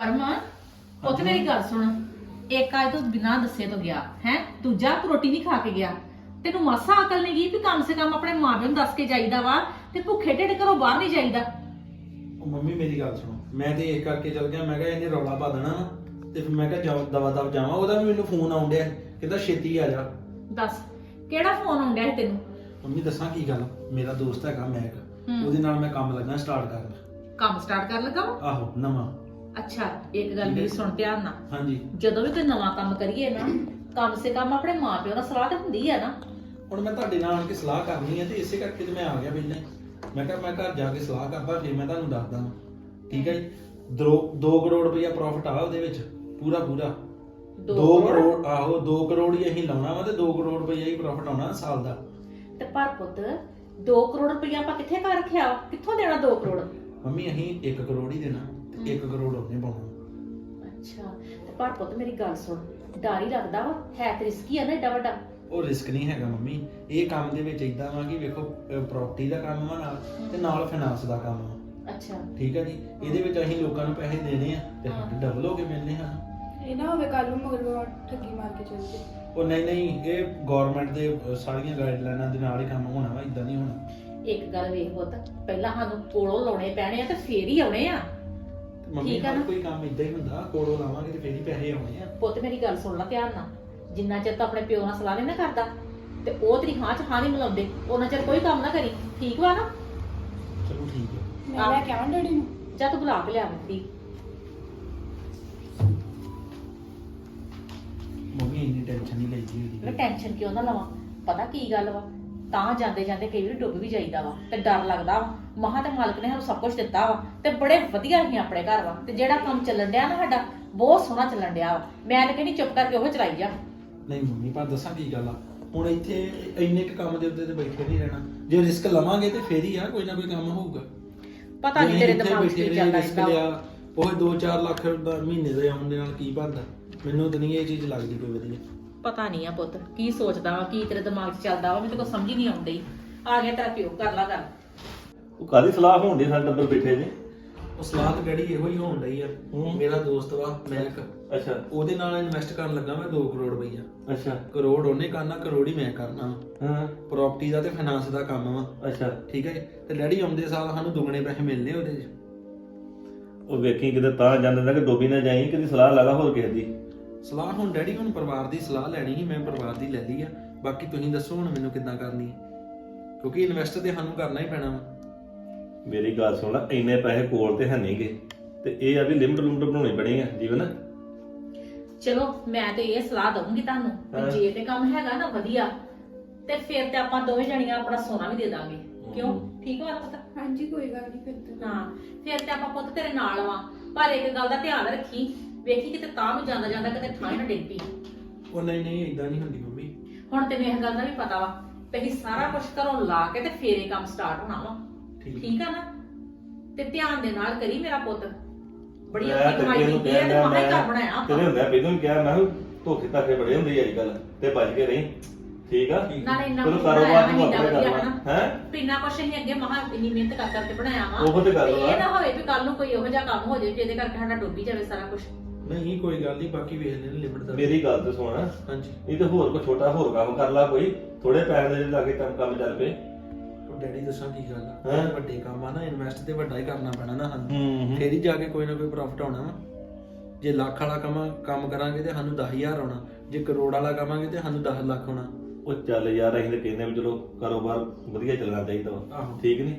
ਪਰਮਾ ਪੁੱਤ ਮੇਰੀ ਗੱਲ ਸੁਣ। ਇੱਕ ਅੱਜ ਤੂੰ ਬਿਨਾਂ ਦੱਸੇ ਤੋਂ ਗਿਆ ਹੈ? ਦੂਜਾ ਤੂੰ ਰੋਟੀ ਨਹੀਂ ਖਾ ਕੇ ਗਿਆ। ਤੈਨੂੰ ਮਾਸਾ ਅਕਲ ਨਹੀਂ ਗਈ ਵੀ ਕਮ ਸੇ ਕਮ ਆਪਣੇ ਮਾਂ ਪਿਓ ਨੂੰ ਦੱਸ ਕੇ ਜਾਈਦਾ ਵਾ ਤੇ ਭੁੱਖੇ ਢਿੱਡ ਘਰੋਂ ਬਾਹਰ ਨਹੀਂ ਜਾਈਦਾ? ਉਹ ਮੰਮੀ ਮੇਰੀ ਗੱਲ ਸੁਣੋ। ਮੈਂ ਤੇ ਇਹ ਕਰਕੇ ਚੱਲ ਗਿਆ ਮੈਂ ਕਿਹਾ ਇਹਨੇ ਰੌਲਾ ਪਾ ਦੇਣਾ ਤੇ ਫਿਰ ਮੈਂ ਕਿਹਾ ਜਾਓ ਦਵਾ ਦਵ ਜਾਵਾਂ। ਉਹਦਾ ਵੀ ਮੈਨੂੰ ਫੋਨ ਆਉਣ ਡਿਆ ਕਹਿੰਦਾ ਛੇਤੀ ਆ ਜਾ। ਦੱਸ ਕਿਹੜਾ ਫੋਨ ਆਉਂਦਾ ਹੈ ਤੈਨੂੰ? ਮੰਮੀ ਦੱਸਾਂ ਕੀ ਗੱਲ? ਮੇਰਾ ਦੋਸਤ ਹੈਗਾ ਮੈਕ ਹੂੰ। ਉਹਦੇ ਨਾਲ ਮੈਂ ਕੰਮ ਲੱਗਾ ਸਟਾਰਟ ਕਰਨ ਕੰਮ ਸਟਾਰਟ ਕਰ ਲੱਗਾ ਵਾ? ਆਹੋ ਨਵਾਂ। ਅੱਛਾ ਇੱਕ ਗੱਲ ਮੇਰੀ ਸੁਣ ਧਿਆਨ ਨਾਲ। ਹਾਂਜੀ। ਜਦੋਂ ਵੀ ਕੋਈ ਨਵਾਂ ਕੰਮ ਕਰੀਏ ਨਾ ਕਮ ਸੇ ਕਮ ਆਪਣੇ ਮਾਂ ਪਿਓ ਨਾਲ ਸਲਾਹ ਤਾਂ ਹੁੰਦੀ ਆ ਨਾ। ਹੁਣ ਮੈਂ ਤੁਹਾਡੇ ਨਾਲ ਆ ਕੇ ਸਲਾਹ ਕਰਨੀ ਹੈ ਤੇ ਇਸੇ ਕਰਕੇ ਤੇ ਮੈਂ ਆ ਗਿਆ ਪਹਿਲਾਂ ਹੀ ਮੈਂ ਕਿਹਾ ਮੈਂ ਘਰ ਜਾ ਕੇ ਸਲਾਹ ਕਰਦਾ ਫਿਰ ਮੈਂ ਤੁਹਾਨੂੰ ਦੱਸਦਾ ਵਾਂ। ਠੀਕ ਹੈ ਜੀ? 2 ਕਰੋੜ ਰੁਪਇਆ ਪ੍ਰੋਫਿਟ ਆ ਉਹਦੇ ਵਿੱਚ ਪੂਰਾ ਪੂਰਾ। ਦੋ 2 ਕਰੋੜ? ਆਹੋ 2 ਕਰੋੜ ਹੀ ਅਸੀਂ ਲਾਉਣਾ ਵਾ ਤੇ 2 ਕਰੋੜ ਰੁਪਇਆ ਹੀ ਪ੍ਰੋਫਿਟ ਆਉਣਾ ਸਾਲ ਦਾ। ਤੇ ਪਰ ਪੁੱਤ 2 ਕਰੋੜ ਰੁਪਇਆ ਆਪਾਂ ਕਿੱਥੇ ਕਰ ਰੱਖਿਆ ਵਾ? ਕਿੱਥੋਂ ਦੇਣਾ 2 ਕਰੋੜ? ਮੰਮੀ ਅਸੀਂ 1 ਕਰੋੜ ਹੀ ਦੇਣਾ। 1 ਕਰੋੜ ਉਹਨੇ ਪਾਉਣਾ। ਅੱਛਾ ਤੇ ਪਰ ਪੁੱਤ ਮੇਰੀ ਗੱਲ ਸੁਣ ਡਰ ਹੀ ਲੱਗਦਾ ਵਾ ਹੈ ਤੇ ਰਿਸਕੀ ਆ ਨਾ ਏਡਾ ਵੱਡਾ। ਉਹ ਰਿਸਕ ਨਹੀਂ ਹੈਗਾ ਮੰਮੀ ਇਹ ਕੰਮ ਦੇ ਵਿੱਚ ਇਦਾਂ ਵਾ ਕਿ ਵੇਖੋ ਪ੍ਰਾਪਰਟੀ ਦਾ ਕੰਮ ਵਾ ਨਾਲ ਤੇ ਨਾਲ ਫਾਈਨਾਂਸ ਦਾ ਕੰਮ ਵਾ। ਅੱਛਾ। ਠੀਕ ਹੈ ਜੀ? ਇਹਦੇ ਵਿੱਚ ਅਸੀਂ ਲੋਕਾਂ ਨੂੰ ਪੈਸੇ ਦੇਣੇ ਆ ਤੇ ਸਾਡੇ ਡਬਲ ਹੋ ਕੇ ਮਿਲਨੇ ਹਨ ਇਹ ਨਾ ਹੋਵੇ ਕੱਲ ਨੂੰ ਮਗਰ ਠੱਗੀ ਮਾਰ ਕੇ ਚੱਲ ਜੇ। ਉਹ ਨਹੀਂ ਨਹੀਂ ਇਹ ਗਵਰਨਮੈਂਟ ਦੇ ਅਹ, ਸਾਰੀਆਂ ਗਾਈਡਲਾਈਨਾਂ ਦੇ ਨਾਲ ਹੀ ਕੰਮ ਹੋਣਾ ਵਾ ਇਦਾਂ ਨਹੀਂ ਹੋਣਾ। ਇੱਕ ਗੱਲ ਵੇਖ ਪੁੱਤ ਪਹਿਲਾਂ ਸਾਨੂੰ ਕੋਲੋਂ ਲਾਉਣੇ ਪੈਣੇ ਆ ਤੇ ਫੇਰ ਹੀ ਆਉਣੇ ਆ। ਮੰਮੀ ਠੀਕ ਆ ਹਰ ਨਾ? ਕੋਈ ਕੰਮ ਇਦਾਂ ਹੀ ਹੁੰਦਾ ਕੋਲੋਂ ਲਾਵਾਂਗੇ ਤੇ ਫੇਰ ਹੀ ਪੈਸੇ ਆਉਣੇ ਆ। ਪੁੱਤ ਮੇਰੀ ਗੱਲ ਸੁਣ ਲੈ ਧਿਆਨ ਨਾਲ। ਜਿੰਨਾ ਚਿਰ ਤੂੰ ਆਪਣੇ ਪਿਓ ਨਾਲ ਸਲਾਹ ਨਹੀਂ ਨਾ ਕਰਦਾ ਤੇ ਉਹ ਤੇਰੀ ਹਾਂ ਚ ਹਾਂ ਨਹੀਂ ਮਿਲਾਉਂਦੇ ਉਹਨਾਂ ਚਿਰ ਕੋਈ ਕੰਮ ਨਾ ਕਰੀ। ਠੀਕ ਵਾ ਨਾ? ਚਲੋ ਠੀਕ ਹੈ ਮੈਂ ਲੈ ਕੇ ਆਵਾਂ ਡੈਡੀ ਨੂੰ। ਜਾਂ ਤੂੰ ਬੁਲਾ ਕੇ ਲਿਆ ਮਿੱਤੀ ਮੰਮੀ ਇੰਨੀ ਟੈਨਸ਼ਨ ਨਹੀਂ ਲਈਦੀ ਮੈਂ ਟੈਨਸ਼ਨ ਕਿਉਂ ਨਾ ਲਵਾਂ? ਪਤਾ ਕੀ ਗੱਲ ਵਾ? ਤਾਂ ਜਾਂਦੇ ਜਾਂਦੇ ਕਈ ਵਾਰੀ ਡੁੱਬ ਵੀ ਜਾਈਦਾ ਵਾ ਤੇ ਡਰ ਲੱਗਦਾ ਵਾ। ਮਹਾ ਤੇ ਮਾਲਕ ਨੇ ਸਾਨੂੰ ਸਭ ਕੁਝ ਦਿੱਤਾ ਵਾ ਤੇ ਬੜੇ ਵਧੀਆ ਹੀ ਆਪਣੇ ਘਰ ਵਾ। ਤੇ ਜਿਹੜਾ ਕੰਮ ਚੱਲਣ ਡਿਆ ਨਾ ਸਾਡਾ ਬਹੁਤ ਸੋਹਣਾ ਚੱਲਣ ਡਿਆ ਵਾ। ਮੈਂ ਤਾਂ ਕਹਿੰਦੀ ਚੁੱਪ ਕਰਕੇ ਉਹ ਚਲਾਈ ਜਾ। ਨਹੀਂ ਮੰਮੀ ਪਰ ਦੱਸਾਂ ਕੀ ਗੱਲ ਆ। ਹੁਣ ਇੱਥੇ ਇੰਨੇ ਕੁ ਕੰਮ ਦੇ ਉੱਤੇ ਤੇ ਬੈਠੇ ਨਹੀਂ ਰਹਿਣਾ। ਜੇ ਰਿਸਕ ਲਵਾਂਗੇ ਤੇ ਫੇਰ ਹੀ ਆ ਕੋਈ ਨਾ ਕੋਈ ਕੰਮ ਹੋਊਗਾ। ਪਤਾ ਨਹੀਂ ਤੇਰੇ ਦਿਮਾਗ 'ਚ ਕੀ ਚੱਲਦਾ ਵਾ। ਲਿਆ, ਉਹ 2-4 ਲੱਖ ਦਾ ਮਹੀਨੇ ਦੇ ਆਉਣ ਦੇ ਨਾਲ ਕੀ ਬਣਦਾ? ਮੈਨੂੰ ਤਾਂ ਨਹੀਂ ਇਹ ਚੀਜ਼ ਲੱਗਦੀ ਕੋਈ ਵਧੀਆ। ਪਤਾ ਨਹੀਂ ਆ ਪੁੱਤ ਕੀ ਸੋਚਦਾ ਵਾ ਕੀ ਤੇਰੇ ਦਿਮਾਗ 'ਚ ਚੱਲਦਾ ਵਾ ਮੈਨੂੰ ਤਾਂ ਕੋਈ ਸਮਝ ਹੀ ਨਹੀਂ ਆਉਂਦੀ। ਆ ਗਿਆ ਤੇਰਾ ਪਿਓ ਕਰ ਲਾ ਗੱਲ। ਉਹ ਕਾਦੀ ਸਲਾਹ ਹੋਣ ਦੀ ਸਾਡੇ ਟੱਬਰ ਬੈਠੇ ਨੇ ਉਹ ਸਲਾਹ ਤਾਂ ਡੈਡੀ ਇਹੋ ਹੀ ਹੋਣ ਡਈ ਆ। ਹੂੰ। ਮੇਰਾ ਦੋਸਤ ਵਾ ਮੈਕ ਅੱਛਾ। ਉਹਦੇ ਨਾਲ ਇਨਵੈਸਟ ਕਰਨ ਲੱਗਾ ਮੈਂ 2 ਕਰੋੜ ਰੁਪਈਆ। ਅੱਛਾ। ਕਰੋੜ ਉਹਨੇ ਕਰਨਾ ਕਰੋੜ ਹੀ ਮੈਂ ਕਰਨਾ। ਹਾਂ। ਪ੍ਰਾਪਰਟੀ ਦਾ ਤੇ ਫਾਈਨਾਂਸ ਦਾ ਕੰਮ ਵਾ। ਅੱਛਾ। ਠੀਕ ਹੈ ਜੀ? ਤੇ ਡੈਡੀ ਆਉਂਦੇ ਸਾਲ ਸਾਨੂੰ ਦੁੱਗਣੇ ਪੈਸੇ ਮਿਲਨੇ ਉਹਦੇ 'ਚ। ਉਹ ਵੇਖੀ ਕਿਤੇ ਤਾਂ ਜਾਂਦੇ ਨਾ ਕਿ ਡੋਬੀ ਨਾ ਜਾਈ ਕਿਤੇ ਸਲਾਹ ਲਗਾ ਹੋਰ ਕਿਸੇ ਦੀ। ਸਲਾਹ ਹੁਣ ਡੈਡੀ ਹੁਣ ਪਰਿਵਾਰ ਦੀ ਸਲਾਹ ਲੈਣੀ ਸੀ ਮੈਂ ਪਰਿਵਾਰ ਦੀ ਲੈ ਲਈ ਆ। ਬਾਕੀ ਤੁਸੀਂ ਦੱਸੋ ਹੁਣ ਮੈਨੂੰ ਕਿੱਦਾਂ ਕਰਨੀ ਹੈ ਕਿਉਂਕਿ ਇਨਵੈਸਟ ਤੇ ਸਾਨੂੰ ਕਰਨਾ ਹੀ ਪੈਣਾ ਵਾ। ਮੇਰੀ ਗੱਲ ਸੁਣ ਲੈ ਇੰਨੇ ਪੈਸੇ ਕੋਲ ਤੇ ਹੈ ਨਹੀਂਗੇ ਤੇ ਇਹ ਆ ਵੀ ਲਿਮਟ ਲੁਮਟ ਬਣਾਉਣੀ ਪੈਣੀ ਆ ਜੀਵਨ। ਚਲੋ ਮੈਂ ਤੇ ਇਹ ਸਲਾਹ ਦਊਂਗੀ ਤੁਹਾਨੂੰ ਹਾਂ। ਵੀ ਜੇ ਤੇ ਕੰਮ ਹੈਗਾ ਨਾ ਵਧੀਆ ਤੇ ਫਿਰ ਤੇ ਆਪਾਂ ਦੋਵੇਂ ਜਣੀਆਂ ਆਪਣਾ ਸੋਨਾ ਵੀ ਦੇ ਦਾਂਗੇ। ਕਿਉਂ? ਠੀਕ ਵਾ ਪੁੱਤ? ਹਾਂਜੀ ਕੋਈ ਗੱਲ ਨਹੀਂ ਫਿਰ ਤਾਂ। ਹਾਂ ਫਿਰ ਤੇ ਆਪਾਂ ਪੁੱਤ ਤੇਰੇ ਨਾਲ ਵਾਂ। ਪਰ ਇੱਕ ਗੱਲ ਦਾ ਧਿਆਨ ਰੱਖੀ ਵੇਖੀ ਕਿਤੇ ਤਾਂ ਨੂੰ ਜਾਂਦਾ ਜਾਂਦਾ ਕਿਤੇ ਥਾਂ ਹੀ ਨਾ ਡਿੱਗ ਪਈ। ਉਹ ਨਹੀਂ ਨਹੀਂ ਇਦਾਂ ਨਹੀਂ ਹੁੰਦੀ ਮੰਮੀ। ਹੁਣ ਤੈਨੂੰ ਇਹ ਗੱਲ ਦਾ ਵੀ ਪਤਾ ਵਾ ਵੀ ਅਸੀਂ ਸਾਰਾ ਕੁਝ ਘਰੋਂ ਲਾ ਕੇ ਤੇ ਫੇਰ ਕੰਮ ਸਟਾਰਟ ਹੋਣਾ ਵਾ। ਠੀਕ। ਠੀਕ ਆ ਨਾ? ਤੇ ਧਿਆਨ ਦੇ ਨਾਲ ਕਰੀ ਮੇਰਾ ਪੁੱਤ। ਬੜੀ ਮੈਂ ਤੇ ਕਮਾਈ ਇਹਨੂੰ ਕੀਤੀ ਹੈ ਤੇ ਕਹਿਣਾ ਹੀ ਘਰ ਬਣਾਇਆ ਆਪਾਂ। ਤੇਰੇ ਹੁੰਦਾ ਪਹਿਲਾਂ ਵੀ ਕਿਹਾ ਮੈਂ ਕਿਹਾ ਧੋਖੇ ਧਾਖੇ ਬੜੇ ਹੁੰਦੇ ਆ ਅੱਜ ਕੱਲ ਤੇ ਬਚ ਕੇ ਰਹੀ ਠੀਕ ਆ? ਨਾਲੇ ਇੰਨਾ ਚਲੋ ਕੁਛ ਕਾਰੋਬਾਰ ਨੂੰ ਇੰਨਾ ਆਪਣੇ ਵਧੀਆ ਕਰਨਾ ਹਨਾ? ਹੈ? ਪਿੰਨਾ ਕੁਛ ਅਸੀਂ ਅੱਗੇ ਮਹਾ ਇੰਨੀ ਮਿਹਨਤ ਕਰ ਕਰਕੇ ਬਣਾਇਆ ਵਾ। ਉਹ ਤੇ ਗੱਲ ਵਾ ਇਹ ਨਾ ਹੋਵੇ ਵੀ ਕੱਲ ਨੂੰ ਕੋਈ ਇਹੋ ਜਿਹਾ ਕੰਮ ਹੋ ਜਾਵੇ ਜਿਹਦੇ ਕਰਕੇ ਸਾਡਾ ਡੁੱਬੀ ਜਾਵੇ ਸਾਰਾ ਕੁਝ ਨਹੀਂ ਕੋਈ ਗੱਲ ਨਹੀਂ ਬਾਕੀ ਵੇਖ ਲੈਣ ਲਿਮਟ ਦਾ ਮੇਰੀ ਗੱਲ ਤੇ ਸੁਣ। ਹਾਂਜੀ। ਇਹ ਤੇ ਹੋਰ ਕੋਈ ਛੋਟਾ ਹੋਰ ਕੰਮ ਕਰ ਲਾ ਕੋਈ ਥੋੜੇ ਪੈਸੇ ਦੇ ਲਾ ਕੇ ਕੰਮ ਕੰਮ ਚੱਲ ਪਏ। ਉਹ ਡੈਡੀ ਦੱਸਾਂ ਕੀ ਗੱਲ ਆ। ਹੈਂ? ਵੱਡੇ ਕੰਮ ਆ ਨਾ ਇਨਵੈਸਟ ਤੇ ਵੱਡਾ ਹੀ ਕਰਨਾ ਪੈਣਾ ਨਾ ਸਾਨੂੰ। ਹੂੰ ਫੇਰ ਹੀ ਜਾ ਕੇ ਕੋਈ ਨਾ ਕੋਈ ਪ੍ਰੋਫਿਟ ਆਉਣਾ ਵਾ। ਜੇ ਲੱਖ ਵਾਲਾ ਕੰਮ ਕੰਮ ਕਰਾਂਗੇ ਤੇ ਸਾਨੂੰ 10000 ਆਉਣਾ। ਜੇ ਕਰੋੜ ਵਾਲਾ ਕਰਾਂਗੇ ਤੇ ਸਾਨੂੰ 10 ਲੱਖ ਆਉਣਾ। ਉਹ ਚੱਲ ਯਾਰ ਅਸੀਂ ਤਾਂ ਕਹਿੰਦੇ ਵੀ ਚਲੋ ਕਾਰੋਬਾਰ ਵਧੀਆ ਚੱਲਣਾ ਚਾਹੀਦਾ ਵਾ। ਆਹੋ। ਠੀਕ ਨਹੀਂ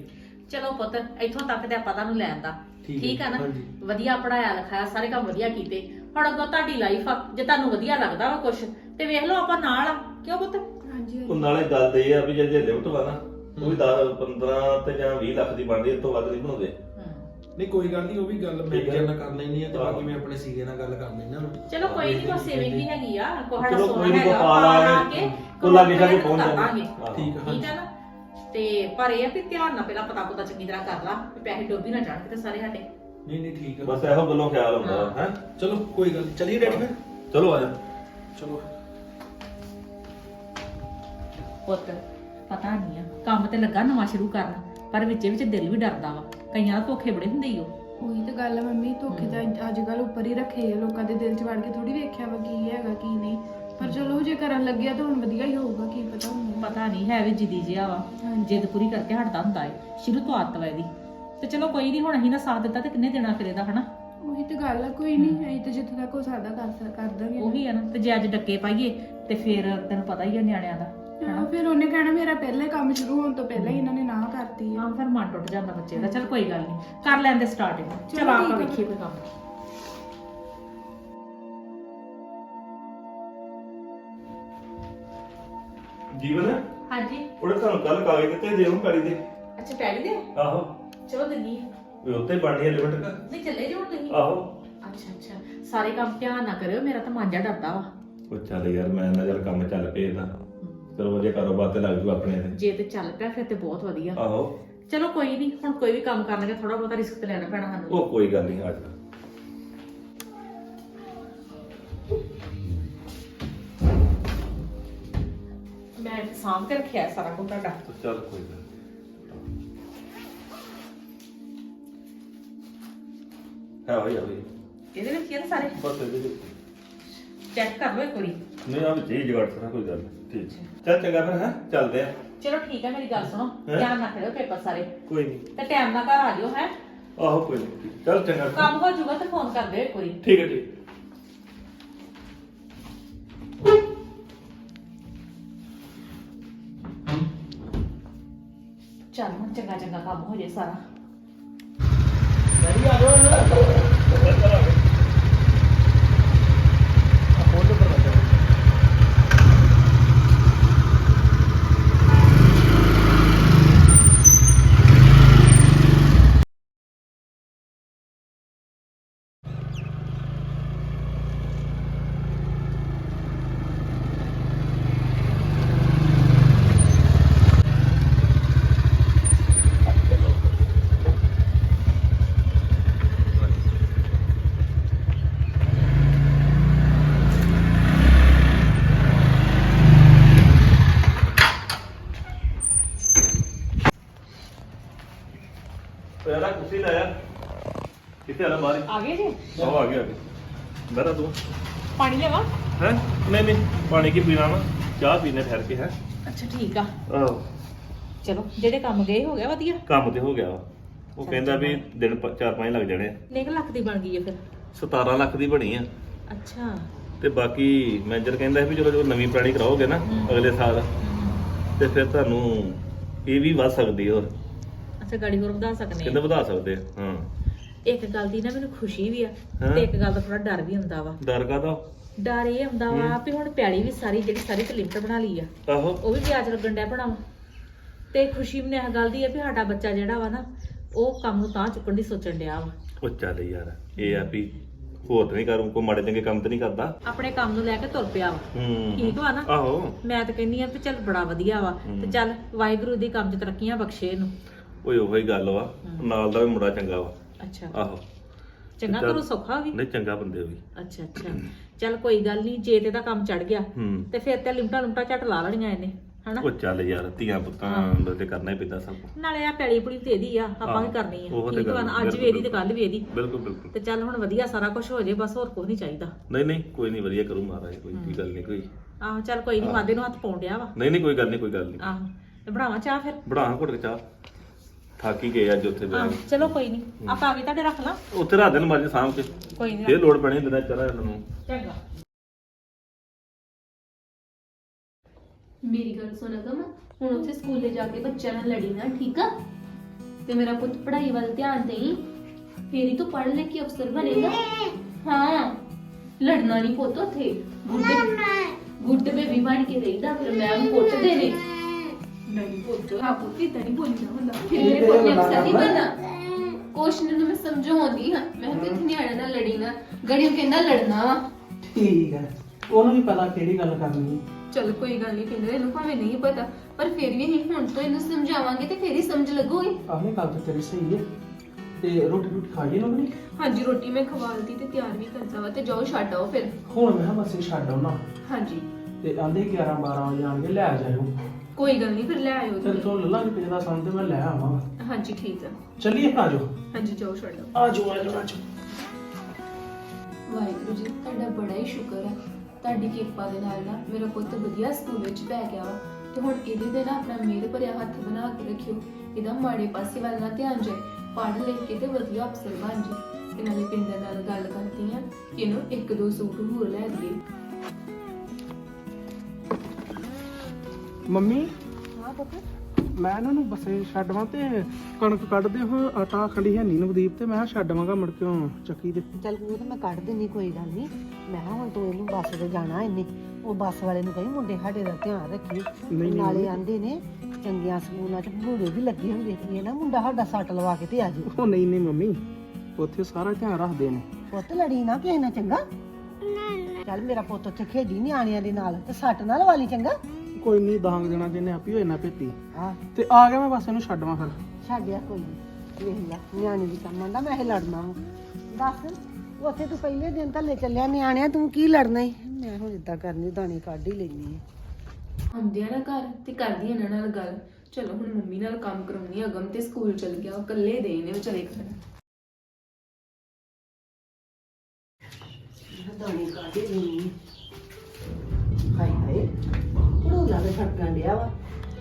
ਚਲੋ ਪੁੱਤ ਇੱਥੋਂ ਤੱਕ ਤੇ ਆਪਾਂ ਤੁਹਾਨੂੰ ਲੈਣ ਦਾ। ਠੀਕ ਹੈ, ਠੀਕ ਆ ਨਾ? ਹਾਂਜੀ। ਵਧੀਆ ਪੜਾਇਆ ਲਿਖਾਇਆ ਸਾਰੇ ਕੰਮ ਵਧੀਆ ਕੀਤੇ। ਹੁਣ ਅੱਗੋਂ ਤੁਹਾਡੀ ਲਾਈਫ ਆ ਜੇ ਤੁਹਾਨੂੰ ਵਧੀਆ ਲੱਗਦਾ ਵਾ ਕੁਝ ਤੇ ਵੇਖ ਲਓ ਆਪਾਂ ਨਾਲ ਆ। ਕਿਉਂ ਪੁੱਤ? ਹਾਂਜੀ ਉਹ ਨਾਲੇ ਗੱਲ ਤੇ ਇਹ ਆ ਵੀ ਜੇ ਜੇ ਲਿਮਟ ਵਾ ਨਾ ਉਹ ਵੀ 10 15 ਤੇ ਜਾਂ 20 ਲੱਖ ਦੀ ਬਣਦੀ ਇਸ ਤੋਂ ਵੱਧ ਨਹੀਂ ਬਣਾਉਂਦੇ। ਨਹੀਂ ਕੋਈ ਗੱਲ ਨਹੀਂ ਉਹ ਵੀ ਗੱਲ ਠੀਕ ਹੈ। ਮੈਨੇਜਰ ਨਾਲ ਕਰ ਲੈਣੀ ਆ ਤੇ। ਬਾਕੀ ਮੈਂ ਆਪਣੇ ਸੀਗੇ ਨਾਲ ਗੱਲ ਕਰ ਲੈਣਾ ਚਲੋ ਕੋਈ ਨਹੀਂ ਕੋਈ ਸੇਵਿੰਗ ਵੀ ਹੈਗੀ ਆ। ਕੋਹੜਾ ਚਲੋ ਸੋਨਾ ਕੋਈ ਨੀ, ਹੈਗਾ ਪਾ ਪਾ ਲਾਂਗੇ। ਕੇ ਕੋਈ ਲਾਗੇ ਸ਼ਾਗੇ ਕਰ ਪਹੁੰਚ। ਜਾਵਾਂਗੇ ਠੀਕ ਆ ਠੀਕ ਆ ਨਾ? ਤੇ ਪਰ ਇਹ ਆ ਵੀ ਧਿਆਨ ਨਾਲ ਪਹਿਲਾਂ ਪਤਾ ਪੁੱਤਾ ਚੰਗੀ ਤਰ੍ਹਾਂ ਕਰ ਲਾ ਵੀ ਪੈਸੇ ਡੋਬੀ ਨਾ ਜਾਣ ਕਿਤੇ ਸਾਰੇ ਸਾਡੇ। ਨਹੀਂ ਨਹੀਂ ਠੀਕ ਆ। ਬਸ ਇਹੋ ਗੱਲੋਂ ਖਿਆਲ ਹੁੰਦਾ ਹੈ। ਚਲੋ ਕੋਈ ਗੱਲ ਨੀ। ਚੱਲੀਏ ਡੈਡੀ ਫਿਰ? ਚਲੋ ਆ ਜਾ। ਚਲੋ। ਪੁੱਤ ਪਤਾ ਨਹੀਂ ਆ ਕੰਮ ਤੇ ਲੱਗਾ ਨਵਾਂ ਸ਼ੁਰੂ ਕਰਨ ਪਰ ਵਿੱਚੇ ਵਿੱਚ ਦਿਲ ਵੀ ਡਰਦਾ ਵਾ। ਕਈਆਂ ਦਾ ਧੋਖੇ ਬੜੇ ਹੁੰਦੇ ਈ ਉਹ ਉਹੀ ਤਾਂ ਗੱਲ ਆ ਮੰਮੀ ਧੋਖੇ ਤਾਂ ਅੱਜ ਕੱਲ ਉੱਪਰ ਹੀ ਰੱਖੇ ਆ ਲੋਕਾਂ ਦੇ ਦਿਲ 'ਚ ਵੜ ਕੇ ਥੋੜੀ ਵੇਖਿਆ ਵਾ ਕੀ ਹੈਗਾ ਕੀ ਨਹੀਂ। ਪਰ ਚਲੋ ਜੇ ਕਰਨ ਲੱਗਿਆ ਤਾਂ ਹੁਣ ਵਧੀਆ ਹੀ ਹੋਊਗਾ ਕੀ ਪਤਾ ਹੁਣ। ਪਤਾ ਨਹੀਂ ਹੈ ਵੀ ਜਿੱਦੀ ਜਿਹਾ ਵਾ। ਹਾਂਜੀ। ਜਿੱਦ ਪੂਰੀ ਕਰਕੇ ਹਟਦਾ ਹੁੰਦਾ ਏ ਸ਼ੁਰੂ ਤੋਂ ਆਦਤ ਵਾ ਇਹਦੀ। ਤੇ ਚਲੋ ਕੋਈ ਨਹੀਂ ਹੁਣ ਅਸੀਂ ਨਾ ਸਾਥ ਦਿੱਤਾ ਤੇ ਕਿੰਨੇ ਦੇਣਾ ਫਿਰ ਇਹਦਾ ਹਨਾ? ਉਹੀ ਤਾਂ ਗੱਲ ਆ ਕੋਈ ਨਹੀਂ ਅਸੀਂ ਤਾਂ ਜਿੱਥੇ ਤੱਕ ਹੋ ਸਕਦਾ ਕਰ ਸਕ- ਕਰ ਦਾਂਗੇ ਉਹੀ ਆ ਨਾ ਤੇ ਜੇ ਅੱਜ ਡੱਕੇ ਪਾਈਏ ਤੇ ਫਿਰ ਤੈਨੂੰ ਪਤਾ ਹੀ ਆ ਨਿਆਣਿਆਂ ਦਾ ਹਾਂ, ਫਿਰ ਉਹਨੇ ਕਹਿਣਾ ਮੇਰਾ ਪਹਿਲੇ ਕੰਮ ਸ਼ੁਰੂ ਹੋਣ ਤੋਂ ਪਹਿਲਾਂ ਹੀ ਇਹਨਾਂ ਨੇ ਨਾ ਕਰਤੀ ਆ। ਹਾਂ ਫਿਰ ਮਨ ਟੁੱਟ ਜਾਂਦਾ ਬੱਚੇ ਦਾ ਚਲ ਕੋਈ ਗੱਲ ਨਹੀਂ ਕਰ ਲੈਂਦੇ ਸਟਾਰਟਿੰਗ ਚਲੋ ਚਲ ਆਪਾਂ ਠੀਕ ਆ। ਵੇਖੀਏ ਕੋਈ ਕੰਮ। ਜੀਵਨ? ਹਾਂਜੀ। ਉਹਨੇ ਤੁਹਾਨੂੰ ਕੱਲ ਕਾਗਜ਼ ਦਿੱਤੇ ਦੇ ਹੁਣ ਪੈਲੀ ਦੇ। ਅੱਛਾ ਪੈਲੀ ਦੇ? ਆਹੋ। ਚਲੋ ਦਿੰਨੀ ਆ। ਵੀ ਉੱਤੇ ਬਣਨੀ ਹੈ ਲਿਮਟ ਕਾ ਨਹੀਂ ਚੱਲੇ ਜੀ ਹੁਣ ਤੁਸੀਂ। ਆਹੋ। ਅੱਛਾ ਅੱਛਾ। ਸਾਰੇ ਕੰਮ ਧਿਆਨ ਨਾ ਕਰਿਓ ਮੇਰਾ ਤਾਂ ਮਾਂਜਾ ਡਰਦਾ ਵਾ। ਉਹ ਚੱਲ ਯਾਰ ਮੈਂ ਨਾ ਯਾਰ ਕੰਮ ਚੱਲ ਪਏ ਤਾਂ। ਚਲੋ ਵਧੀਆ ਕਾਰੋਬਾਰ ਤੇ ਲੱਗ ਜੂ ਆਪਣੇ ਤੇ। ਜੇ ਤੇ ਚੱਲ ਪਿਆ ਫਿਰ ਤੇ ਬਹੁਤ ਵਧੀਆ। ਆਹੋ। ਚਲੋ ਕੋਈ ਨਹੀਂ ਹੁਣ ਕੋਈ ਵੀ ਕੰਮ ਕਰਨ ਲੱਗੇ ਥੋੜਾ ਬਹੁਤਾ ਰਿਸਕ ਤੇ ਲੈਣਾ ਪੈਣਾ ਸਾਨੂੰ। ਉਹ ਕੋਈ ਗੱਲ ਨਹੀਂ ਅੱਜ ਮੈਂ ਸਾਂਭ ਕੇ ਰੱਖਿਆ ਸਾਰਾ ਕੁਝ ਤੁਹਾਡਾ। ਚੱਲ ਕੋਈ ਗੱਲ ਨੀ। ਹੈ ਹੋਈ ਆ ਇਹਦੇ ਵਿੱਚ ਹੀ ਆ ਨਾ ਸਾਰੇ? ਬਸ ਇਹਦੇ ਵਿੱਚ ਚੈੱਕ ਕਰ ਲਓ ਇੱਕ ਵਾਰੀ। ਨਹੀਂ ਆ ਵਿੱਚ ਹੀ ਜਗੜ ਸਾਰਾ ਕੋਈ ਗੱਲ ਨੀ। ਠੀਕ। ਚੱਲ ਚੰਗਾ ਫਿਰ ਹੈ? ਚੱਲਦੇ ਆ। ਚਲੋ ਠੀਕ ਹੈ ਮੇਰੀ ਗੱਲ ਸੁਣੋ। ਹੈਂ? ਧਿਆਨ ਨਾਲ ਕਰਿਓ ਪੇਪਰ ਸਾਰੇ। ਕੋਈ ਨਹੀਂ ਤੇ ਟਾਈਮ ਨਾਲ ਘਰ ਆ ਜਿਓ ਹੈ? ਆਹੋ ਕੋਈ ਨਹੀਂ ਚੱਲ ਚੰਗਾ ਫਿਰ। ਕੰਮ ਹੋ ਜਾਊਗਾ ਤੇ ਫੋਨ ਕਰ ਦਿਓ ਇੱਕ ਵਾਰੀ। ਠੀਕ ਹੈ ਠੀਕ। ਚੱਲ ਹੁਣ ਚੰਗਾ ਚੰਗਾ ਕੰਮ ਹੋ ਜੇ ਸਾਰਾ। ਪਹਿਲਾ ਕੁਰਸੀ ਲਾਇਆ ਕਿੱਥੇ ਆਲਾ ਬਾਹਰ ਆ ਗਏ ਜੀ? ਉਹ ਆ ਗਿਆ ਬੈਠਾ ਤੂੰ ਪਾਣੀ ਲਿਆਵਾ? ਹੈ? ਨਹੀਂ ਨਹੀਂ ਪਾਣੀ ਕੀ ਪੀਣਾ ਵਾ? ਚਾਹ ਪੀਣੇ ਠਹਿਰ ਕੇ ਹੈ। ਅੱਛਾ ਠੀਕ ਆ। ਆਹੋ। ਚਲੋ ਜਿਹੜੇ ਕੰਮ ਗਏ ਹੋ ਗਿਆ ਵਧੀਆ। ਕੰਮ ਤੇ ਹੋ ਗਿਆ ਵਾ। ਉਹ ਕਹਿੰਦਾ ਵੀ ਦਿਨ 4-5 ਲੱਗ ਜਾਣੇ ਆ। ਨਿਕ ਲੱਖ ਦੀ ਬਣ ਗਈ ਹੈ ਫਿਰ। 17 ਲੱਖ ਦੀ ਬਣੀ ਆ। ਅੱਛਾ। ਤੇ ਬਾਕੀ ਮੈਨੇਜਰ ਕਹਿੰਦਾ ਵੀ ਚਲੋ ਜੋ ਨਵੀਂ ਪੁਰਾਣੀ ਕਰਾਓਗੇ ਨਾ ਅਗਲੇ ਸਾਲ। ਤੇ ਫਿਰ ਤੁਹਾਨੂੰ ਇਹ ਵੀ ਵੱਧ ਸਕਦੀ ਹੋਰ। ਅੱਛਾ ਗਾੜੀ ਹੋਰ ਵਧਾ ਸਕਨੇ ਕਹਿੰਦੇ ਆ ਵਧਾ ਸਕਦੇ ਆ? ਹਾਂ। ਇੱਕ ਗੱਲ ਦੀ ਨਾ ਮੈਨੂੰ ਖੁਸ਼ੀ ਵੀ ਆ ਹਾਂ। ਤੇ ਇੱਕ ਗੱਲ ਦਾ ਥੋੜਾ ਡਰ ਵੀ ਹੁੰਦਾ ਵਾ। ਡਰ ਕਾਦਾ ਡਰ ਇਹ ਹੁੰਦਾ ਵਾ ਵੀ ਹੁਣ ਪਿਆਲੀ ਵੀ ਸਾਰੀ ਜਿਹੜੀ ਸਾਰੀ ਤੇ ਲਿਮਟ ਬਣਾ ਲਈ ਆ ਆਹੋ। ਉਹ ਵੀ ਵਿਆਜ ਲੱਗਣ ਡਿਆ ਬਣਾਵਾ ਤੇ ਖੁਸ਼ੀ ਮੈਨੂੰ ਇਹ ਗੱਲ ਦੀ ਆ ਵੀ ਸਾਡਾ ਬੱਚਾ ਜਿਹੜਾ ਵਾ ਨਾ ਉਹ ਕੰਮ ਨੂੰ ਤਾਂ ਚੁੱਕਣ ਦੀ ਸੋਚਣ ਡਿਆ ਵਾ। ਉਹ ਚੱਲ ਯਾਰ ਇਹ ਆ ਵੀ ਹੋਰ ਤਾਂ ਨਹੀਂ ਕਰੂੰ ਕੋ ਮਾੜੇ ਚੰਗੇ ਕੰਮ ਤਾਂ ਨਹੀਂ ਕਰਦਾ। ਆਪਣੇ ਕੰਮ ਨੂੰ ਲੈ ਕੇ ਤੁਰ ਪਿਆ ਵਾ। ਹੂੰ। ਠੀਕ ਵਾ ਨਾ? ਆਹੋ। ਮੈਂ ਤਾਂ ਕਹਿੰਨੀ ਆ ਵੀ ਚੱਲ ਬੜਾ ਵਧੀਆ ਵਾ। ਤੇ ਚੱਲ ਵਾਹਿਗੁਰੂ ਦੀ ਕੰਮ 'ਚ ਤਰੱਕੀਆਂ ਬਖਸ਼ੇ ਇਹਨੂੰ। ਓਏ ਉਹੋ ਹੀ ਗੱਲ ਵਾ ਨਾਲ ਦਾ ਵੀ ਮੁੰਡਾ ਚੰਗਾ ਵਾ। ਅੱਛਾ। ਆਹੋ। ਚੰਗਾ ਚੱਲ। ਕਰੂ ਸੌਖਾ ਵੀ। ਨਹੀਂ ਚੰਗਾ ਬੰਦੇ ਵੀ। ਅੱਛਾ ਅੱਛਾ। ਚੱਲ ਕੋਈ ਗੱਲ ਨਹੀਂ ਜੇ ਤੇ ਦਾ ਕੰਮ ਚੜ ਗਿਆ ਹੂੰ। ਤੇ ਫਿਰ ਤੇ ਲਿਮਟਾ ਲਿਮਟਾ ਝਟ ਲਾ ਲੈਣੀਆਂ ਇਹਨੇ ਹਨਾ? ਉਹ ਚੱਲ ਯਾਰ ਧੀਆਂ ਪੁੱਤਾਂ ਦਾ ਤੇ ਕਰਨਾ ਹੀ ਪੈਂਦਾ ਸਭ ਕੁਛ। ਨਾਲੇ ਆ ਪੈਲੀ ਪੁਲੀ ਤੇ ਇਹਦੀ ਆ ਆਪਾਂ ਵੀ ਆਹੋ, ਕਰਨੀ ਉਹ ਆ ਤੇ ਠੀਕ ਵਾ ਨਾ ਕਰਨੀ, ਅੱਜ ਵੀ ਇਹਦੀ ਤੇ ਕੱਲ ਵੀ ਇਹਦੀ। ਬਿਲਕੁਲ ਬਿਲਕੁਲ। ਤੇ ਚੱਲ ਹੁਣ ਵਧੀਆ ਸਾਰਾ ਕੁਝ ਹੋ ਜੇ ਬਸ ਹੋਰ ਕੁਝ ਨਹੀਂ ਚਾਹੀਦਾ। ਨਹੀਂ ਨਹੀਂ ਕੋਈ ਨਹੀਂ ਵਧੀਆ ਕਰੂ ਮਹਾਰਾਜ ਕੋਈ ਕੀ ਗੱਲ ਨਹੀਂ ਕੋਈ। ਆਹੋ ਚੱਲ ਕੋਈ ਨਹੀਂ ਵਾਦੇ ਨੂੰ ਹੱਥ ਪਾਉਣ ਡਿਆ ਵਾ। ਨਹੀਂ ਨਹੀਂ ਕੋਈ ਗੱਲ ਨਹੀਂ ਕੋਈ ਗੱਲ ਨਹੀਂ। ਆਹੋ ਤੇ ਬਣਾਵਾਂ ਚਾਹ ਫਿਰ? ਬਣਾ ਘੁੱਟ ਕੇ ਚਾਹ। ਥੱਕ ਹੀ ਗਏ ਅੱਜ ਉੱਥੇ ਬਹਿ ਆਹੋ ਕੇ। ਚਲੋ ਕੋਈ ਨਹੀਂ। ਆਪਾਂ ਆ ਵੀ ਤੁਹਾਡੇ ਰੱਖ ਲਾਂ। ਉੱਥੇ ਰਾਤ ਦਿਨ ਮਰਜ ਸਾਂਭ ਕੇ ਕੋਈ ਨਹੀਂ। ਫੇਰ ਲੋੜ ਪੈਣੀ ਦਿਨਾਂ ਚਾਹ ਇਹਨਾਂ ਨੂੰ। ਚੰਗਾ। ਮੇਰੀ ਗੱਲ ਸੁਣ ਅਗਮ ਹੁਣ ਉੱਥੇ ਸਕੂਲੇ ਜਾ ਕੇ ਬੱਚਿਆਂ ਨਾਲ ਲੜੀ ਨਾ ਠੀਕ ਆ? ਤੇ ਮੇਰਾ ਪੁੱਤ ਪੜ੍ਹਾਈ ਵੱਲ ਧਿਆਨ ਦੇਈ। ਫੇਰ ਹੀ ਤੂੰ ਪੜ੍ਹ ਲੈ ਕੇ ਅਫਸਰ ਬਣੇਗਾ। ਹਾਂ ਲੜਨਾ ਨਹੀਂ ਪੁੱਤ ਉੱਥੇ। ਗੁੱਡ ਗੁੱਡ ਬੇਬੀ ਬਣ ਕੇ ਰਹੀਦਾ ਫਿਰ ਮੈਮ ਕੁੱਟਦੇ ਨੇ। ਨਹੀਂ ਪੁੱਤ ਪੁੱਤੀ ਤਾਂ ਨਹੀਂ ਬੋਲਣਾ ਹੁੰਦਾ ਫਿਰ ਮੇਰੇ ਪੁੱਤ ਨੇ ਅਫਸਰ ਨਹੀਂ ਬਣਨਾ ਕੁਐਸਚਨ ਨੂੰ ਮੈਂ ਸਮਝਾਉਂਦੀ ਹਾਂ। ਮੈਂ ਕਿਹਾ ਇੱਥੇ ਨਿਆਣੇ ਨਾਲ ਲੜੀ ਨਾ ਗੜੀਓ ਕਹਿੰਦਾ ਲੜਨਾ ਵਾ। ਠੀਕ ਹੈ। ਉਹਨੂੰ ਵੀ ਪਤਾ ਕਿਹੜੀ ਗੱਲ ਕਰਨੀ ਹੈ। ਚਲ ਕੋਈ ਗੱਲ ਨਹੀਂ ਕਹਿੰਦੇ ਇਹਨੂੰ ਭਾਵੇਂ ਨਹੀਂ ਪਤਾ ਪਰ ਫਿਰ ਵੀ ਅਸੀਂ ਹੁਣ ਤੋਂ ਇਹਨੂੰ ਸਮਝਾਵਾਂਗੇ ਤੇ ਫਿਰ ਹੀ ਸਮਝ ਲੱਗੂਗੀ। ਆਹਨੇ ਗੱਲ ਤਾਂ ਤੇਰੀ ਸਹੀ ਹੈ। ਤੇ ਰੋਟੀ ਰੋਟੀ ਖਾਈਏ ਨਾ ਨਹੀਂ ਹਾਂਜੀ ਰੋਟੀ ਮੈਂ ਖਵਾਲਤੀ ਤੇ ਤਿਆਰ ਵੀ ਕਰਤਾ ਵਾ ਤੇ ਜਾਓ ਛੱਡ ਆਓ ਫਿਰ। ਹੁਣ ਮੈਂ ਕਿਹਾ ਬੱਸੇ ਛੱਡ ਆਉਣਾ। ਹਾਂਜੀ। ਤੇ ਆਂਦੇ 11 12 ਵਜੇ ਆਣਗੇ ਲੈ ਜਾਇਓ। ਕੋਈ ਗੱਲ ਨਹੀਂ ਫਿਰ ਲੈ ਆਇਓ ਫਿਰ ਜੀ। ਤੋਂ ਲੱਲਾ ਕਿ ਦਾ ਸੰਦ ਤੇ ਮੈਂ ਲੈ ਆਵਾਂਗਾ ਹਾਂਜੀ ਠੀਕ ਆ। ਚੱਲੀਏ ਆ ਜਾਓ। ਹਾਂਜੀ ਜਾਓ ਛੱਡੋ ਆ ਜਾਓ ਆ ਜਾਓ ਆ ਜਾਓ। ਵਾਹਿਗੁਰੂ ਜੀ ਤੁਹਾਡਾ ਬੜਾ ਹੀ ਸ਼ੁਕਰ ਹੈ। ਤੁਹਾਡੀ ਕਿਰਪਾ ਦੇ ਨਾਲ ਨਾ ਮੇਰਾ ਪੁੱਤ ਵਧੀਆ ਸਕੂਲ ਵਿੱਚ ਪੈ ਗਿਆ ਵਾ। ਤੇ ਹੁਣ ਇਹਦੇ ਤੇ ਨਾ ਆਪਣਾ ਮਿਹਰ ਭਰਿਆ ਹੱਥ ਬਣਾ ਕੇ ਰੱਖਿਓ। ਇਹਦਾ ਮਾੜੇ ਪਾਸੇ ਵੱਲ ਨਾ ਧਿਆਨ ਜਾਏ। ਪੜ੍ਹ ਲਿਖ ਕੇ ਤੇ ਵਧੀਆ ਅਫਸਰ ਬਣ ਜੇ ਤੇ ਨਾਲੇ ਪਿੰਦਰ ਨਾਲ ਗੱਲ ਕਰਦੀ ਆ ਕਿ ਇਹਨੂੰ ਇੱਕ ਦੋ ਸੂਟ ਹੋਰ ਲੈ ਦਈਏ। ਮੰਮੀ? ਹਾਂ ਪੁੱਤ। ਮੈਂ ਇਹਨਾਂ ਨੂੰ ਬੱਸੇ ਛੱਡਵਾਂ ਤੇ ਕਣਕ ਕੱਢਦੇ ਹੋ ਆਟਾ ਖੜੀ ਹੈ ਨੀ ਨਵਦੀਪ ਤੇ ਮੈਂ ਕਿਹਾ ਛੱਡਵਾਂਗਾ ਮੁੜ ਕੇ ਉਹ ਚੱਕੀ ਤੇ ਚੱਲ ਉਹ ਤਾਂ ਮੈਂ ਕੱਢ ਦਿੰਨੀ ਕੋਈ ਗੱਲ ਨਹੀਂ ਮੈਂ ਕਿਹਾ ਹੁਣ ਤੂੰ ਇਹਨੂੰ ਬੱਸ ਤੇ ਜਾਣਾ ਇਹਨੇ ਉਹ ਬੱਸ ਵਾਲੇ ਨੂੰ ਕਹੀ ਮੁੰਡੇ ਸਾਡੇ ਦਾ ਧਿਆਨ ਰੱਖੀ ਨਹੀਂ, ਨਾਲੇ। ਆਂਦੇ ਨੇ ਚੰਗੀਆਂ ਸਕੂਲਾਂ 'ਚ ਭੂੜੇ ਵੀ ਲੱਗੇ ਹੁੰਦੇ ਕਿ ਇਹ ਨਾ ਮੁੰਡਾ ਸਾਡਾ ਸੱਟ ਲਵਾ ਕੇ ਤੇ ਆ ਜਾਊ। ਉਹ ਨਹੀਂ ਨਹੀਂ ਮੰਮੀ ਉੱਥੇ ਸਾਰਾ ਧਿਆਨ ਰੱਖਦੇ ਨੇ। ਪੁੱਤ ਲੜੀ ਨਾ ਕਿਸੇ ਨਾਲ ਚੰਗਾ। ਚੱਲ ਮੇਰਾ ਪੁੱਤ ਉੱਥੇ ਖੇਡੀ ਨਿਆਣਿਆਂ ਦੇ ਨਾਲ ਤੇ ਸੱਟ ਨਾ ਲਵਾ ਲਈ ਚੰਗਾ। ਕੋਈ ਨਹੀਂ ਦਾਂਗ ਦੇਣਾ ਜਿਹਨੇ ਆਪੀ ਹੋਏ ਨਾ ਭੇਤੀ। ਹਾਂ। ਤੇ ਆ ਗਿਆ ਮੈਂ ਬਸ ਇਹਨੂੰ ਛੱਡਵਾਂ ਫਿਰ। ਛੱਡਿਆ ਕੋਈ ਨਹੀਂ ਵੇਖ ਲੈ ਨਿਆਣੇ ਦੀ ਕੰਮ ਆਂਦਾ ਮੈਂ ਇਹ ਲੜਨਾ ਵਾ। ਦੱਸ ਉੱਥੇ ਤੂੰ ਪਹਿਲੇ ਦਿਨ ਤਾਂ ਲੈ ਚੱਲਿਆ ਨਿਆਣਿਆਂ ਤੂੰ ਕੀ ਲੜਨਾ ਈ? ਮੈਂ ਹੁਣ ਇਦਾਂ ਕਰਨੀ ਦਾਣੇ ਕੱਢ ਹੀ ਲੈਣੀ ਹੈ ਆਉਂਦੇ ਆ ਨਾ ਘਰ ਤੇ ਕਰਦੀ ਇਹਨਾਂ ਨਾਲ ਗੱਲ। ਚਲੋ ਹੁਣ ਮੰਮੀ ਨਾਲ ਕੰਮ ਕਰਾਉਣੀ ਅਗਮ ਤੇ ਸਕੂਲ ਚਲ ਗਿਆ ਉਹ ਇਕੱਲੇ ਦੇ ਨੇ ਵਿਚਾਰੇ ਘਰ। ਦਾਣੇ ਕੱਢ ਹੀ ਲੈਣੀ ਦੇ ਫੜਕਣ ਡਿਆ ਵਾ।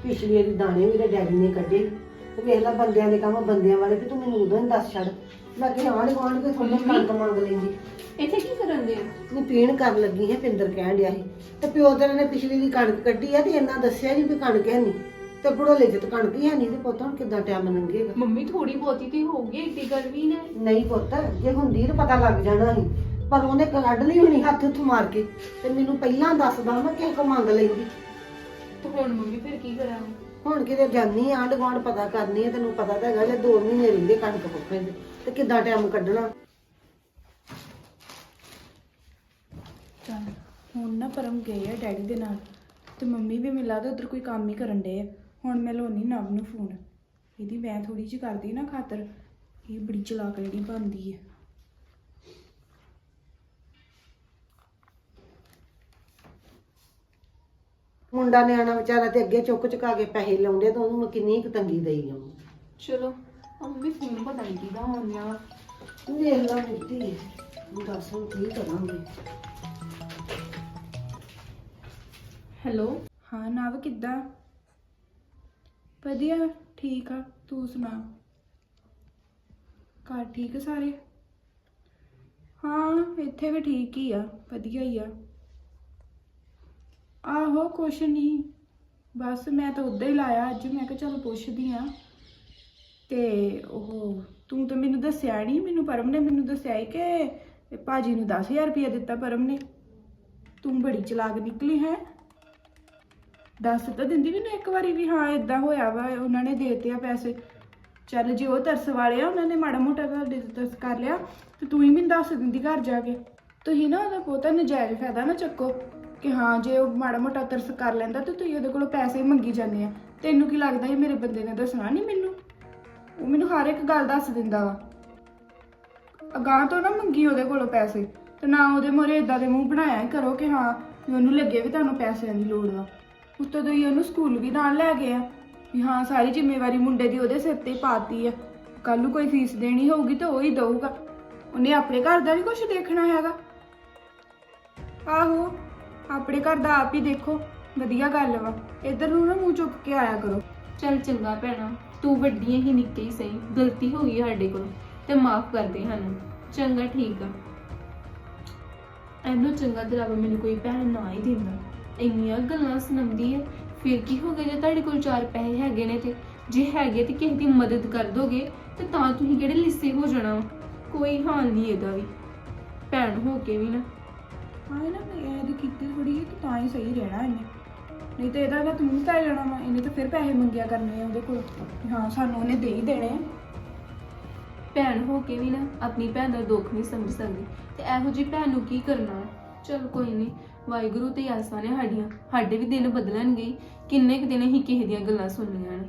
ਪਿਛਲੀ ਵਾਰੀ ਦਾਣੇ ਵੀ ਤੇ ਡੈਡੀ ਨੇ ਕੱਢੇ। ਤੇ ਵੇਖ ਲੈ ਬੰਦਿਆਂ ਦੇ ਕੰਮ ਬੰਦਿਆਂ ਵਾਲੇ ਕਿ ਤੂੰ ਮੈਨੂੰ ਉਦੋਂ ਹੀ ਦੱਸ ਛੱਡ। ਮੈਂ ਕਿ ਆਂਢ ਗੁਆਂਢ ਕੇ ਥੋੜੀ ਕਣਕ ਮੰਗ ਲੈਂਦੀ। ਇੱਥੇ ਕੀ ਕਰਨ ਦੇ ਨਹੀਂ ਪੀਣ ਕਰਨ ਲੱਗੀ ਹੈ ਪਿੰਦਰ ਕਹਿਣ ਡਿਆ ਸੀ। ਤੇ ਪਿਓ ਤੇਰੇ ਨੇ ਪਿਛਲੀ ਦੀ ਕਣਕ ਕੱਢੀ ਆ ਤੇ ਇੰਨਾ ਦੱਸਿਆ ਨਹੀਂ ਵੀ ਕਣਕ ਹੈ ਨਹੀਂ। ਤੇ ਪੜੋਲੇ ਚ ਤਾਂ ਕਣਕ ਹੀ ਹੈ ਨਹੀਂ ਤੇ ਪੁੱਤ ਹੁਣ ਕਿੱਦਾਂ ਟਾਈਮ ਲੰਘੇਗਾ? ਮੰਮੀ ਥੋੜੀ ਬਹੁਤੀ ਤੇ ਹੋਊਗੀ ਏਡੀ ਗੱਲ ਵੀ ਨਾ। ਨਹੀਂ ਪੁੱਤ ਜੇ ਹੁੰਦੀ ਤਾਂ ਪਤਾ ਲੱਗ ਜਾਣਾ ਸੀ। ਪਰ ਉਹਨੇ ਕੱਢ ਲਈ ਹੋਣੀ ਹੱਥ ਉੱਥ ਮਾਰ ਕੇ। ਤੇ ਮੈਨੂੰ ਪਹਿਲਾਂ ਦੱਸਦਾ ਮੈਂ ਕਿਸੇ ਕੋ ਮੰਗ ਲੈਂਦੀ। ਤੇ ਹੁਣ ਮੰਮੀ ਫਿਰ ਕੀ ਕਰਾਂਗੇ? ਹੁਣ ਕਿਤੇ ਜਾਨੀ ਆਂਢ ਗੁਆਂਢ ਪਤਾ ਕਰਨੀ ਹੈ ਤੈਨੂੰ ਪਤਾ ਤਾਂ ਹੈਗਾ ਜੇ 2 ਮਹੀਨੇ ਰਹਿੰਦੇ ਕਣਕ ਪੱਕੇ ਦੇ ਤੇ ਕਿੱਦਾਂ ਟਾਈਮ ਕੱਢਣਾ? ਚੱਲ ਹੁਣ ਨਾ ਪਰਮ ਗਏ ਆ ਡੈਡੀ ਦੇ ਨਾਲ ਤੇ ਮੰਮੀ ਵੀ ਮਿਲਾ ਤੇ ਉਧਰ ਕੋਈ ਕੰਮ ਹੀ ਕਰਨ ਡੇ ਆ। ਹੁਣ ਮੈਂ ਲਾਉਣੀ ਨਵ ਨੂੰ ਫੋਨ। ਇਹਦੀ ਮੈਂ ਥੋੜੀ ਜਿਹੀ ਕਰਦੀ ਨਾ ਖਾਤਰ ਇਹ ਬੜੀ ਚਲਾਕ ਜਿਹੜੀ ਬਣਦੀ ਹੈ ਮੁੰਡਾ ਨਿਆਣਾ ਵਿਚਾਰਾ ਤੇ ਅੱਗੇ ਚੁੱਕ ਚੁਕਾ ਕੇ ਪੈਸੇ ਲਾਉਂਦੇ ਤਾਂ ਉਹਨੂੰ ਮੈਂ ਕਿੰਨੀ ਕੁ ਤੰਗੀ ਦੇਈ ਜਾਵਾਂ ਚਲੋ ਆਹ ਮੰਮੀ ਫੋਨ ਪਤਾ ਨਹੀਂ ਕਿਹਦਾ ਆਉਂਦਿਆ ਵਾ ਵੇਖ ਲਾ ਬੁੱਧੀ ਦੱਸ ਹੁਣ ਕੀ ਕਰਾਂਗੇ। ਹੈਲੋ? ਹਾਂ ਨਵ ਕਿੱਦਾਂ? ਵਧੀਆ ਠੀਕ ਆ। ਤੂੰ ਸੁਣਾ? ਘਰ ਠੀਕ ਆ ਸਾਰੇ? ਹਾਂ ਇੱਥੇ ਵੀ ਠੀਕ ਹੀ ਆ ਵਧੀਆ ਹੀ ਆ। ਆਹੋ, ਕੁਛ ਨਹੀਂ ਬਸ ਮੈਂ ਤਾਂ ਉਦਾਂ ਹੀ ਲਾਇਆ ਅੱਜ। ਮੈਂ ਕਿਹਾ ਚਲ ਪੁੱਛਦੀ ਆ। ਤੇ ਉਹ, ਤੂੰ ਤਾਂ ਮੈਨੂੰ ਦੱਸਿਆ ਨਹੀਂ ਮੈਨੂੰ ਪਰਮ ਨੇ ਮੈਨੂੰ ਦੱਸਿਆ ਸੀ ਕਿ ਭਾਜੀ ਨੂੰ 10000 ਰੁਪਇਆ ਦਿੱਤਾ ਪਰਮ ਨੇ। ਤੂੰ ਬੜੀ ਚਲਾਕ ਨਿਕਲੀ ਹੈ। ਦੱਸ ਤਾਂ ਦਿੰਦੀ ਮੈਨੂੰ ਇੱਕ ਵਾਰੀ ਵੀ, ਹਾਂ ਇਦਾਂ ਹੋਇਆ ਵਾ, ਉਹਨਾਂ ਨੇ ਦੇਤੇ ਆ ਪੈਸੇ। ਚੱਲ ਜੇ ਉਹ ਤਰਸ ਵਾਲੇ ਆ ਉਹਨਾਂ ਨੇ ਮਾੜਾ ਮੋਟਾ ਤੁਹਾਡੇ ਤੇ ਤਰਸ ਕਰ ਲਿਆ, ਤੇ ਤੂੰ ਹੀ ਮੈਨੂੰ ਦੱਸ ਦਿੰਦੀ ਘਰ ਜਾ ਕੇ। ਤੁਸੀਂ ਨਾ ਉਹਦਾ ਬਹੁਤਾ ਨਜਾਇਜ਼ ਫਾਇਦਾ ਨਾ ਚੱਕੋ। ਕਿ ਹਾਂ, ਜੇ ਉਹ ਮਾੜਾ ਮੋਟਾ ਤਰਸ ਕਰ ਲੈਂਦਾ ਤੇ ਤੁਸੀਂ ਉਹਦੇ ਕੋਲੋਂ ਪੈਸੇ ਮੰਗੀ ਜਾਂਦੇ ਆ। ਤੈਨੂੰ ਕੀ ਲੱਗਦਾ ਇਹ ਮੇਰੇ ਬੰਦੇ ਨੇ ਦੱਸਣਾ ਨਹੀਂ ਮੈਨੂੰ? ਉਹ ਮੈਨੂੰ ਹਰ ਇੱਕ ਗੱਲ ਦੱਸ ਦਿੰਦਾ ਵਾ। ਅਗਾਂਹ ਤੋਂ ਨਾ ਮੰਗੀ ਉਹਦੇ ਕੋਲੋਂ ਪੈਸੇ, ਤੇ ਨਾ ਉਹਦੇ ਮੋਰੇ ਇਦਾਂ ਦੇ ਮੂੰਹ ਬਣਾਇਆ ਕਰੋ ਕਿ ਹਾਂ, ਵੀ ਉਹਨੂੰ ਲੱਗੇ ਵੀ ਤੁਹਾਨੂੰ ਪੈਸਿਆਂ ਦੀ ਲੋੜ ਵਾ। ਉੱਤੋਂ ਤੋਂ ਹੀ ਉਹਨੂੰ ਸਕੂਲ ਵੀ ਨਾਲ ਲੈ ਗਏ ਆ, ਵੀ ਹਾਂ, ਸਾਰੀ ਜ਼ਿੰਮੇਵਾਰੀ ਮੁੰਡੇ ਦੀ ਉਹਦੇ ਸਿਰ ਤੇ ਪਾਤੀ ਆ। ਕੱਲ ਨੂੰ ਕੋਈ ਫੀਸ ਦੇਣੀ ਹੋਊਗੀ ਤਾਂ ਉਹ ਹੀ ਦਊਗਾ। ਉਹਨੇ ਆਪਣੇ ਘਰ ਦਾ ਵੀ ਕੁਝ ਦੇਖਣਾ ਹੈਗਾ। ਆਹੋ। ਆਪਣੇ ਘਰ ਦਾ ਆਪ ਹੀ ਦੇਖੋ, ਵਧੀਆ ਗੱਲ ਵਾ। ਇੱਧਰ ਨੂੰ ਨਾ ਮੂੰਹ ਚੁੱਕ ਕੇ ਆਇਆ ਕਰੋ। ਚੱਲ ਚੰਗਾ ਭੈਣਾ, ਤੂੰ ਵੱਡੀ ਹੀ ਨਿੱਕੀ ਹੀ ਸਹੀ। ਗਲਤੀ ਹੋ ਗਈ ਸਾਡੇ ਕੋਲ, ਤੇ ਮਾਫ ਕਰ ਦੇ ਸਾਨੂੰ। ਚੰਗਾ, ਠੀਕ ਆ। ਐਨੋ ਚੰਗਾ ਤੇ ਰੱਬ ਮੈਨੂੰ ਕੋਈ ਭੈਣ ਨਾ ਹੀ ਦਿੰਦਾ। ਇੰਨੀਆਂ ਗੱਲਾਂ ਸੁਣਾਉਂਦੀ ਹੈ ਫਿਰ ਕੀ ਹੋ ਗਿਆ ਜੇ ਤੁਹਾਡੇ ਕੋਲ ਚਾਰ ਪੈਸੇ ਹੈਗੇ ਨੇ ਤੇ? ਜੇ ਹੈਗੇ ਤੇ ਕਿਸੇ ਦੀ ਮਦਦ ਕਰ ਦੋਗੇ, ਤੇ ਤਾਂ ਤੁਸੀਂ ਕਿਹੜੇ ਲਿੱਸੇ ਹੋ ਜਾਣਾ ਵਾ? ਕੋਈ ਹਾਲ ਨਹੀਂ ਇਹਦਾ ਵੀ। ਭੈਣ ਹੋ ਕੇ ਵੀ ਨਾ। ਹਾਂ ਨਾ ਮੈਂ ਇਹਦੀ ਕੀਤੀ ਥੋੜੀ ਜਿਹੀ ਤਾਂ ਹੀ ਸਹੀ ਰਹਿਣਾ ਇਹਨੇ। ਨਹੀਂ ਤੇ ਇਹਦਾ ਤਾਂ ਤੂੰ ਤਾਂ ਜਾਣਾ ਵਾ, ਇਹਨੇ ਤਾਂ ਫਿਰ ਪੈਸੇ ਮੰਗਿਆ ਕਰਨੇ ਆ ਉਹਦੇ ਕੋਲ। ਵੀ ਹਾਂ, ਸਾਨੂੰ ਉਹਨੇ ਦੇ ਹੀ ਦੇਣੇ ਆ। ਭੈਣ ਹੋ ਕੇ ਵੀ ਨਾ ਆਪਣੀ ਭੈਣ ਦਾ ਦੁੱਖ ਨਹੀਂ ਸਮਝ ਸਕਦੀ। ਤੇ ਇਹੋ ਜਿਹੀ ਭੈਣ ਨੂੰ ਕੀ ਕਰਨਾ? ਚਲ ਕੋਈ ਨਹੀਂ, ਵਾਹਿਗੁਰੂ ਤੇ ਆਸਾਂ ਨੇ ਸਾਡੀਆਂ, ਸਾਡੇ ਵੀ ਦਿਨ ਬਦਲਣਗੇ ਹੀ। ਕਿੰਨੇ ਕੁ ਦਿਨ ਅਸੀਂ ਕਿਸੇ ਦੀਆਂ ਗੱਲਾਂ ਸੁਣਨੀਆਂ ਨੇ।